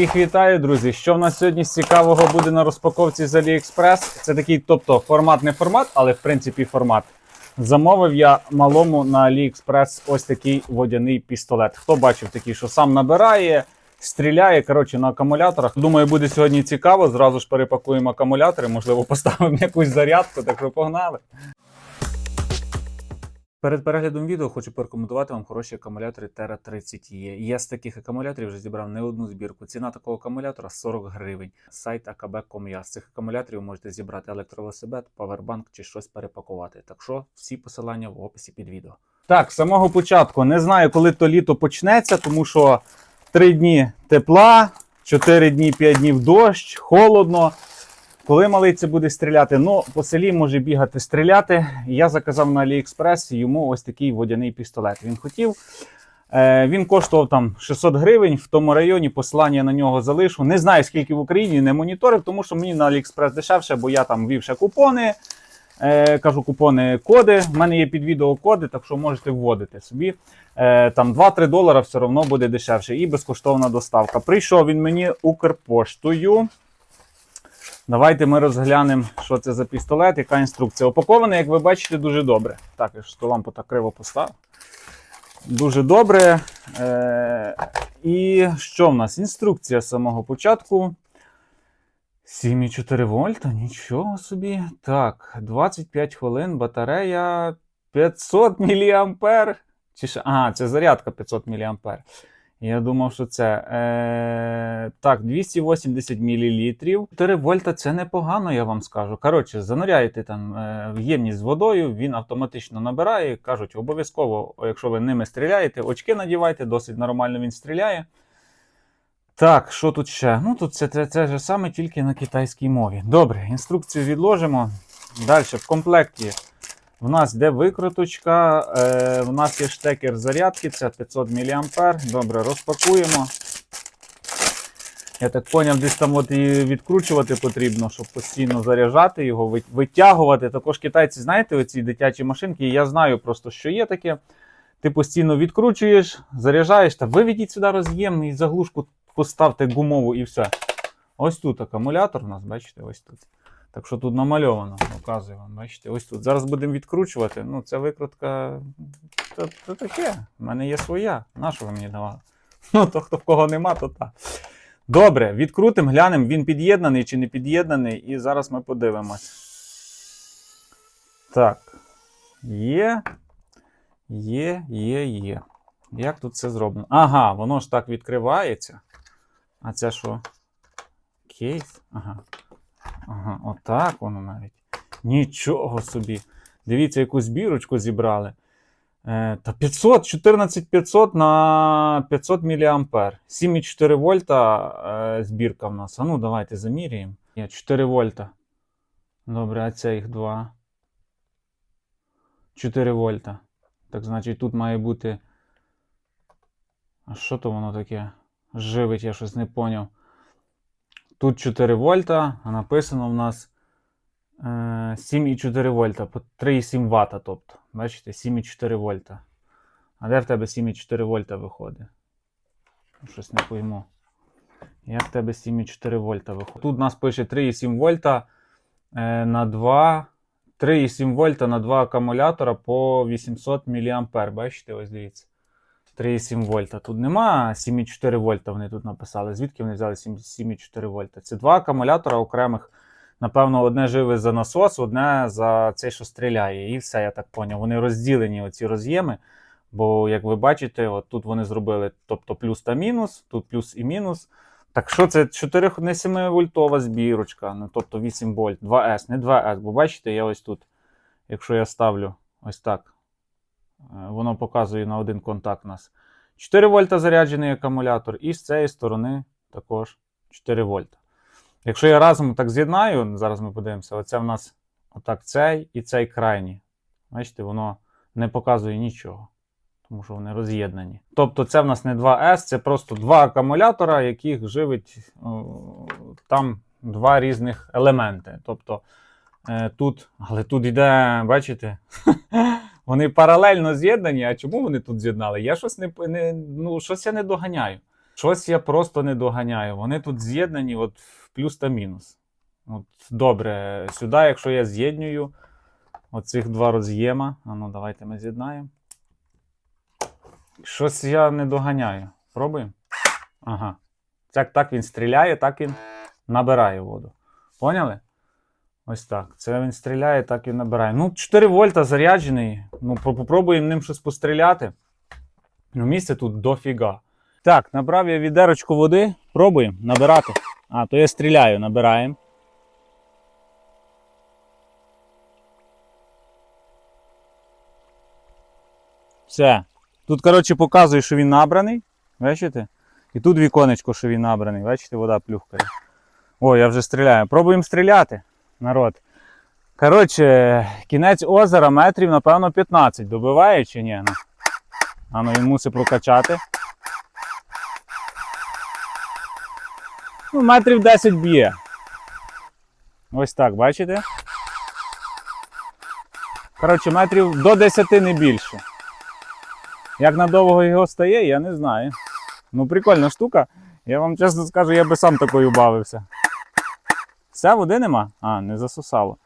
Їх вітаю, друзі. Що в нас сьогодні цікавого буде на розпаковці з AliExpress? Це такий, тобто, формат не формат, але в принципі формат. Замовив я малому на AliExpress ось такий водяний пістолет. Хто бачив такий, що сам набирає, стріляє коротше, на акумуляторах. Думаю, буде сьогодні цікаво. Зразу ж перепакуємо акумулятори, можливо, поставимо якусь зарядку, так що погнали. Перед переглядом відео хочу порекомендувати вам хороші акумулятори Terra 30 e Я з таких акумуляторів вже зібрав не одну збірку. Ціна такого акумулятора 40 гривень. Сайт akb.com.ua. З цих акумуляторів можете зібрати електровелосипед, павербанк чи щось перепакувати. Так що всі посилання в описі під відео. Так, з самого початку не знаю, коли то літо почнеться, тому що 3 дні тепла, 4 дні, 5 днів дощ, холодно. Коли малий буде стріляти? Ну, по селі може бігати стріляти. Я заказав на AliExpress йому ось такий водяний пістолет. Він хотів. Е, він коштував там 600 гривень в тому районі. Посилання на нього залишу. Не знаю, скільки в Україні не моніторив, тому що мені на AliExpress дешевше, бо я там ввів ще купони. Е, кажу, купони коди. У мене є під відео коди, так що можете вводити собі. Е, там 2-3 долара все одно буде дешевше. І безкоштовна доставка. Прийшов він мені Укрпоштою. Давайте ми розглянемо, що це за пістолет, яка інструкція. Упакований, як ви бачите, дуже добре. Так, я ж ту лампу так криво поставив. Дуже добре. Е- і що в нас? Інструкція з самого початку. 7,4 вольта, нічого собі. Так, 25 хвилин, батарея 500 мА. Чи ще? Ага, це зарядка 500 мА. Я думав, що це. Е, так, 280 мл. 4 вольта це непогано, я вам скажу. Коротше, зануряєте там е, ємність з водою, він автоматично набирає. Кажуть, обов'язково, якщо ви ними стріляєте, очки надівайте, досить нормально він стріляє. Так, що тут ще? Ну, тут це, це, це ж саме тільки на китайській мові. Добре, інструкцію відложимо. Далі, в комплекті. В нас йде викруточка, е, в нас є штекер зарядки, це 500 мА. Добре, розпакуємо. Я так поняв, десь там от і відкручувати потрібно, щоб постійно заряджати його, витягувати. Також китайці, знаєте, оці дитячі машинки, я знаю просто, що є таке. Ти постійно відкручуєш, заряджаєш, та виведіть сюди роз'єм і заглушку поставте гумову і все. Ось тут акумулятор у нас, бачите, ось тут. Так що тут намальовано, показую вам, бачите, ось тут. Зараз будемо відкручувати. Ну, ця викрутка. Це, це таке. У мене є своя. Нашу ви мені давали? Ну, то хто в кого нема, то так. Добре, відкрутимо, глянемо, він під'єднаний чи не під'єднаний, і зараз ми подивимось. Так. Є. Є, є, є. Як тут це зроблено? Ага, воно ж так відкривається. А це що? Кейс? Ага. Ага, отак воно навіть. Нічого собі. Дивіться, яку збірочку зібрали. Е, та 500, 14500 на 500 мА. 7,4 вольта е, збірка в нас. А ну, давайте заміряємо. Є 4 вольта. Добре, а це їх 2. 4 вольта. Так, значить, тут має бути. А що то воно таке? Живить, я щось не поняв. Тут 4 вольта, а написано в нас е, 7,4 вольта, по 3,7 Вт. Тобто, бачите, 7,4 вольта. А де в тебе 7,4 вольта виходить? Щось не пойму. Як в тебе 7,4 вольта виходить? Тут у нас пише 3,7 вольта е, на 2. 3,7 вольта на 2 акумулятора по 800 мА. Бачите, ось дивіться. 3,7 вольта. Тут нема 7,4 вольта, вони тут написали. Звідки вони взяли 7,4 вольта? Це два акумулятора окремих. Напевно, одне живе за насос, одне за цей, що стріляє. І все, я так поняв. Вони розділені, оці роз'єми. Бо, як ви бачите, от тут вони зробили тобто плюс та мінус, тут плюс і мінус. Так що це 4 не 7 вольтова збірочка, ну, тобто 8 вольт, 2С, не 2С. Бо бачите, я ось тут, якщо я ставлю ось так, воно показує на один контакт нас. 4 вольта заряджений акумулятор, і з цієї сторони також 4 вольта. Якщо я разом так з'єднаю, зараз ми подивимося, оце в нас отак цей і цей крайній. Бачите, воно не показує нічого, тому що вони роз'єднані. Тобто це в нас не 2С, це просто два акумулятора, яких живить о, там два різних елементи. Тобто е, тут, але тут йде, бачите, вони паралельно з'єднані. А чому вони тут з'єднали? Я щось не, не, ну, щось я не доганяю. Щось я просто не доганяю. Вони тут з'єднані от плюс та мінус. От, добре, сюди, якщо я з'єднюю оцих два роз'єма. А ну, давайте ми з'єднаємо. Щось я не доганяю. Пробуємо? Ага. Як так він стріляє, так він набирає воду. Поняли? Ось так. Це він стріляє, так і набирає. Ну, 4 вольта заряджений. Ну, попробуємо ним щось постріляти. Ну, місця тут дофіга. Так, набрав я відерочку води. Пробуємо набирати. А, то я стріляю, набираємо. Все. Тут, коротше, показує, що він набраний. Бачите? І тут віконечко, що він набраний. Бачите, вода плюхкає. О, я вже стріляю. Пробуємо стріляти, народ. Коротше, кінець озера метрів, напевно, 15. Добиває чи ні? А ну він мусить прокачати. Ну, метрів 10 б'є. Ось так, бачите? Коротше, метрів до 10 не більше. Як надовго його стає, я не знаю. Ну, прикольна штука. Я вам чесно скажу, я би сам такою бавився. Все, води нема? А, не засосало.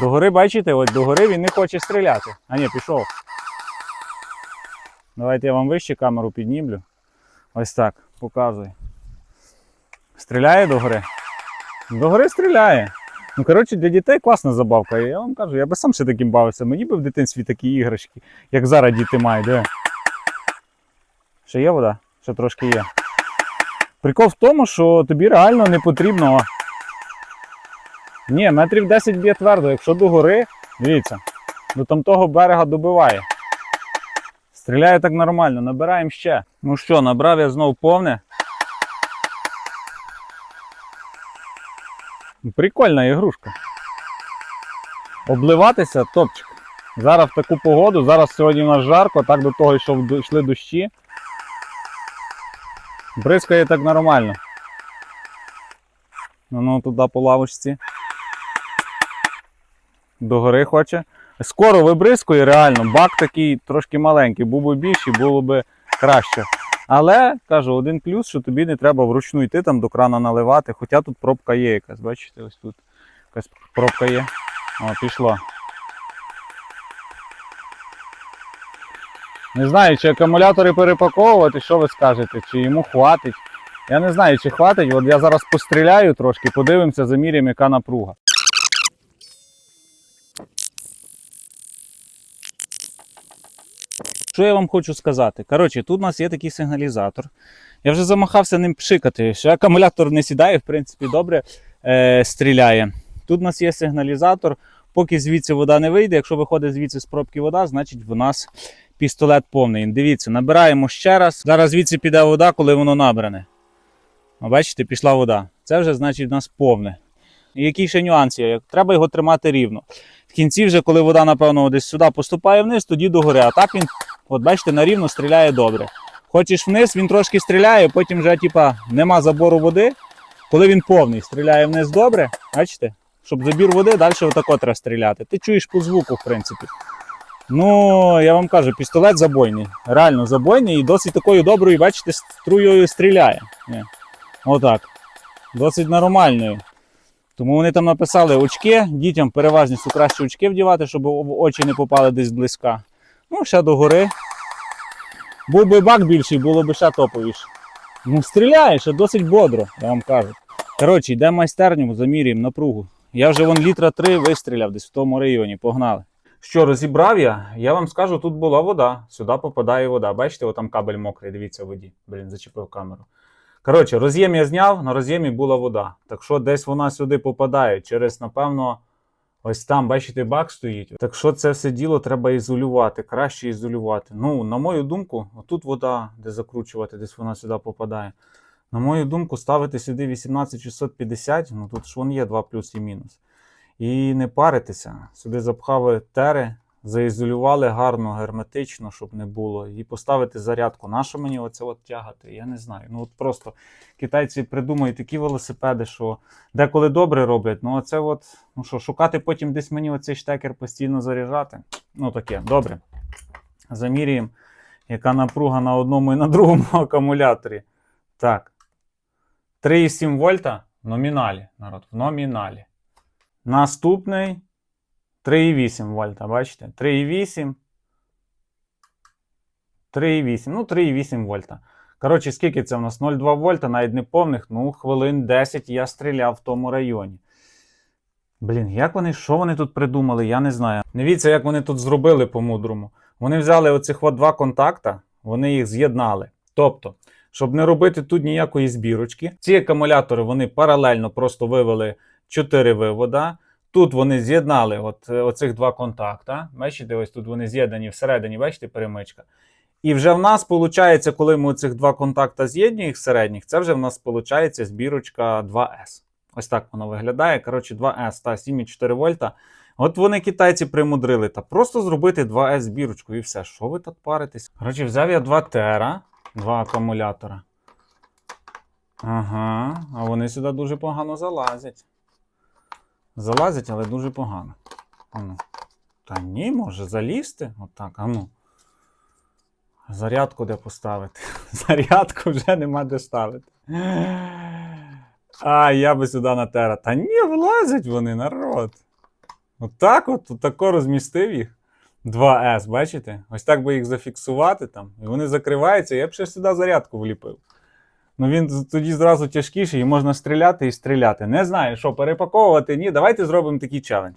Догори, бачите, от догори він не хоче стріляти. А ні, пішов. Давайте я вам вище камеру піднімлю. Ось так, показую. Стріляє догори? Догори стріляє. Ну, коротше, для дітей класна забавка. Я вам кажу, я би сам ще таким бавився. Мені би в дитинстві такі іграшки, як зараз діти мають. Диви. Ще є вода? Ще трошки є. Прикол в тому, що тобі реально не потрібно. Ні, метрів 10 б'є твердо. Якщо до гори, дивіться, до там того берега добиває. Стріляє так нормально, набираємо ще. Ну що, набрав я знов повне. Прикольна ігрушка. Обливатися топчик. Зараз в таку погоду, зараз сьогодні у нас жарко, так до того йшов, йшли дощі. Бризкає так нормально. Ну, туди по лавочці. Догори хоче. Скоро вибризкує, реально. Бак такий трошки маленький, був би більший, було б краще. Але кажу, один плюс, що тобі не треба вручну йти там до крана наливати. Хоча тут пробка є якась, бачите, ось тут якась пробка є. О, пішло. Не знаю, чи акумулятори перепаковувати, що ви скажете, чи йому хватить. Я не знаю, чи хватить. От я зараз постріляю трошки, подивимося, заміряємо, яка напруга. Що я вам хочу сказати? Коротше, тут у нас є такий сигналізатор. Я вже замахався ним пшикати. Ще акумулятор не сідає, в принципі, добре е, стріляє. Тут у нас є сигналізатор. Поки звідси вода не вийде, якщо виходить звідси з пробки вода, значить в нас пістолет повний. Дивіться, набираємо ще раз. Зараз звідси піде вода, коли воно набране. Бачите, пішла вода. Це вже значить в нас повне. І який ще нюанс? Треба його тримати рівно. В кінці, вже, коли вода, напевно, десь сюди поступає вниз, тоді догори. А так він, от бачите, на рівно стріляє добре. Хочеш вниз, він трошки стріляє, потім вже типа, нема забору води. Коли він повний, стріляє вниз добре, бачите? Щоб забір води, далі отако треба стріляти. Ти чуєш по звуку, в принципі. Ну, я вам кажу, пістолет забойний. Реально забойний і досить такою доброю, бачите, струєю стріляє. Ні. Отак. Досить нормальною. Тому вони там написали очки, дітям переважністю краще очки вдівати, щоб очі не попали десь близька. Ну, ще до гори. Був би бак більший, було б ще топовіше. Ну, стріляє ще досить бодро, я вам кажу. Коротше, йдемо в майстерню, замірюємо напругу. Я вже вон літра три вистріляв десь в тому районі, погнали. Що розібрав я, я вам скажу, тут була вода. Сюди попадає вода. Бачите, там кабель мокрий, дивіться в воді. Блін, зачепив камеру. Коротше, роз'єм я зняв, на роз'ємі була вода. Так що десь вона сюди попадає через, напевно, ось там, бачите, бак стоїть. Так що це все діло треба ізолювати, краще ізолювати. Ну, на мою думку, отут вода, де закручувати, десь вона сюди попадає. На мою думку, ставити сюди 18650, ну тут ж вон є 2 плюс і мінус. І не паритися. Сюди запхали тери, заізолювали гарно, герметично, щоб не було. І поставити зарядку. Нащо мені оце от тягати? Я не знаю. Ну от просто китайці придумають такі велосипеди, що деколи добре роблять. Ну оце от, ну що, шукати потім десь мені оцей штекер постійно заряджати. Ну таке, добре. Замірюємо яка напруга на одному і на другому акумуляторі. Так. 3,7 вольта в номіналі, народ, в номіналі. Наступний 3,8 вольта, бачите? 3,8. 3,8. Ну, 3,8 вольта. Коротше, скільки це в нас? 0,2 вольта, навіть не повних. Ну, хвилин 10 я стріляв в тому районі. Блін, як вони, що вони тут придумали, я не знаю. Дивіться, як вони тут зробили по-мудрому. Вони взяли оцих от два контакта, вони їх з'єднали. Тобто, щоб не робити тут ніякої збірочки, ці акумулятори вони паралельно просто вивели 4 вивода. Тут вони з'єднали от, е, оцих два контакта. Бачите, ось тут вони з'єднані всередині, бачите, перемичка. І вже в нас виходить, коли ми цих два контакта з'єднуємо їх середніх, це вже в нас виходить збірочка 2С. Ось так воно виглядає. Коротше, 2С та 7,4 вольта. От вони китайці примудрили та просто зробити 2С збірочку і все. Що ви тут паритесь? Коротше, взяв я 2 тера, два акумулятора. Ага, а вони сюди дуже погано залазять. Залазять, але дуже погано. Ану. Та ні, може залізти? Отак, ану. Зарядку де поставити? Зарядку вже нема де ставити. А, я би сюди натера. Та ні, влазять вони, народ. Отак от, отако розмістив їх. 2С, бачите? Ось так би їх зафіксувати там. І вони закриваються, я б ще сюди зарядку вліпив. Ну він тоді зразу тяжкіший і можна стріляти і стріляти. Не знаю, що перепаковувати. Ні, давайте зробимо такий челендж.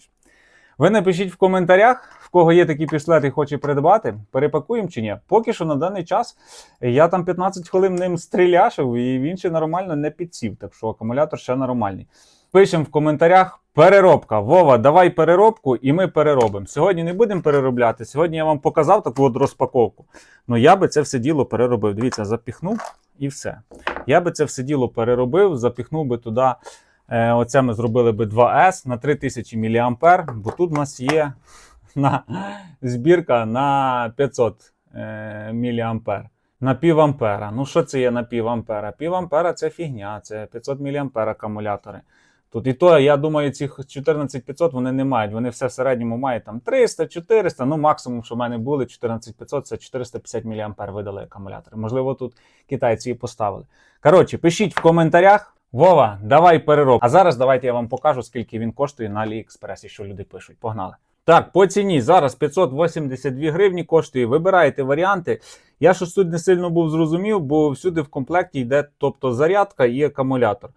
Ви напишіть в коментарях, в кого є такі пістолети і хоче придбати, перепакуємо чи ні. Поки що на даний час я там 15 хвилин ним стріляшив, і він ще нормально не підсів, так що акумулятор ще нормальний. Пишемо в коментарях переробка. Вова, давай переробку, і ми переробимо. Сьогодні не будемо переробляти. Сьогодні я вам показав таку от розпаковку. Ну я би це все діло переробив. Дивіться, запіхнув і все. Я би це все діло переробив, запіхнув би туди. Е, оце ми зробили би 2С на 3000 мА, бо тут у нас є на, збірка на 500 е, мА. На пів ампера. Ну що це є на пів ампера? Пів ампера це фігня, це 500 мА акумулятори. Тут і то, я думаю, цих 14500 вони не мають. Вони все в середньому мають там 300, 400, ну максимум, що в мене були 14500, це 450 мА видали акумулятори. Можливо, тут китайці і поставили. Коротше, пишіть в коментарях. Вова, давай перероб. А зараз давайте я вам покажу, скільки він коштує на AliExpress, що люди пишуть. Погнали. Так, по ціні зараз 582 гривні коштує. Вибираєте варіанти. Я щось тут не сильно був зрозумів, бо всюди в комплекті йде тобто зарядка і акумулятор.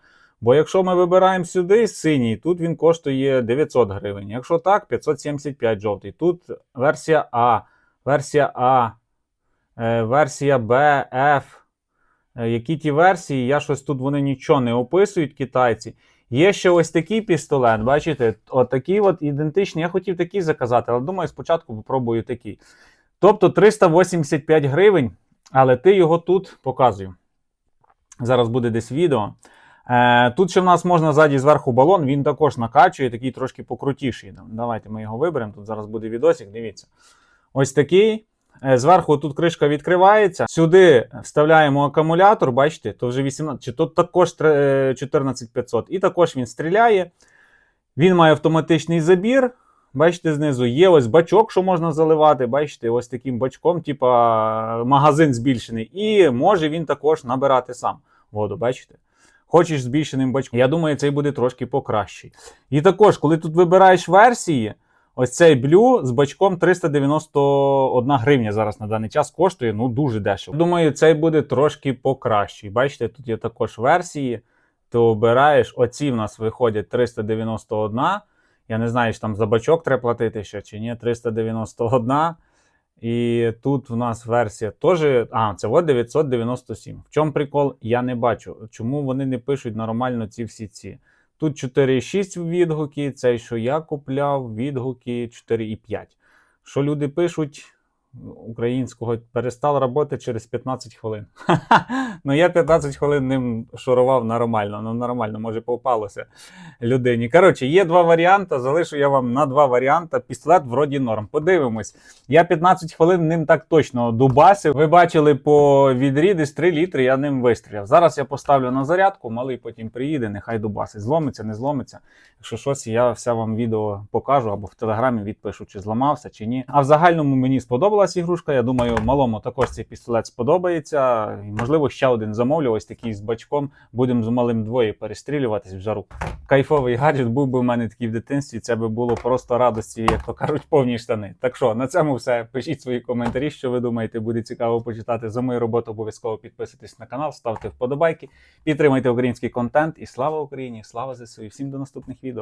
Бо якщо ми вибираємо сюди синій, тут він коштує 900 гривень. Якщо так, 575 жовтий. Тут версія А, версія А, е, версія Б, F. Е, Які ті версії, я щось тут вони нічого не описують, китайці. Є ще ось такий пістолет, бачите, отакий от ідентичний. Я хотів такий заказати, але думаю, спочатку попробую такий. Тобто 385 гривень, але ти його тут показую. Зараз буде десь відео. Е, тут ще в нас можна ззаді зверху балон, він також накачує, такий трошки покрутіший. Давайте ми його виберемо. Тут зараз буде відосик, дивіться. Ось такий. Е, Зверху тут кришка відкривається. Сюди вставляємо акумулятор, бачите, то вже 18, чи тут також е, 14500. І також він стріляє. Він має автоматичний забір. Бачите, знизу є ось бачок, що можна заливати. Бачите, ось таким бачком, типа магазин збільшений. І може він також набирати сам воду. Бачите? Хочеш збільшеним бачком. Я думаю, цей буде трошки покращий. І також, коли тут вибираєш версії, ось цей блю з бачком 391 гривня зараз на даний час коштує ну дуже дешево. Думаю, цей буде трошки покращий. Бачите, тут є також версії. Ти обираєш, оці в нас виходять 391. Я не знаю, чи там за бачок треба платити ще чи ні. 391. І тут в нас версія теж. А, це от 997. В чому прикол? Я не бачу. Чому вони не пишуть нормально ці всі ці? Тут 4,6 відгуки, цей, що я купляв, відгуки 4,5. Що люди пишуть українського, перестав працювати через 15 хвилин. ну я 15 хвилин ним шурував нормально. Ну нормально, може попалося людині. Коротше, є два варіанти. Залишу я вам на два варіанти. Пістолет вроді норм. Подивимось. Я 15 хвилин ним так точно дубасив. Ви бачили по відрі десь 3 літри, я ним вистріляв. Зараз я поставлю на зарядку, малий потім приїде, нехай дубасить. Зломиться, не зломиться. Якщо щось, я все вам відео покажу або в телеграмі відпишу, чи зламався, чи ні. А в загальному мені сподобалася сподобалась ігрушка. Я думаю, малому також цей пістолет сподобається. Можливо, ще один замовлю, ось такий з бачком. Будемо з малим двоє перестрілюватись в жару. Кайфовий гаджет був би в мене такий в дитинстві. Це би було просто радості, як то кажуть, повні штани. Так що на цьому все. Пишіть свої коментарі, що ви думаєте, буде цікаво почитати. За мою роботу обов'язково підписуйтесь на канал, ставте вподобайки, підтримайте український контент. І слава Україні! Слава ЗСУ! І всім до наступних відео.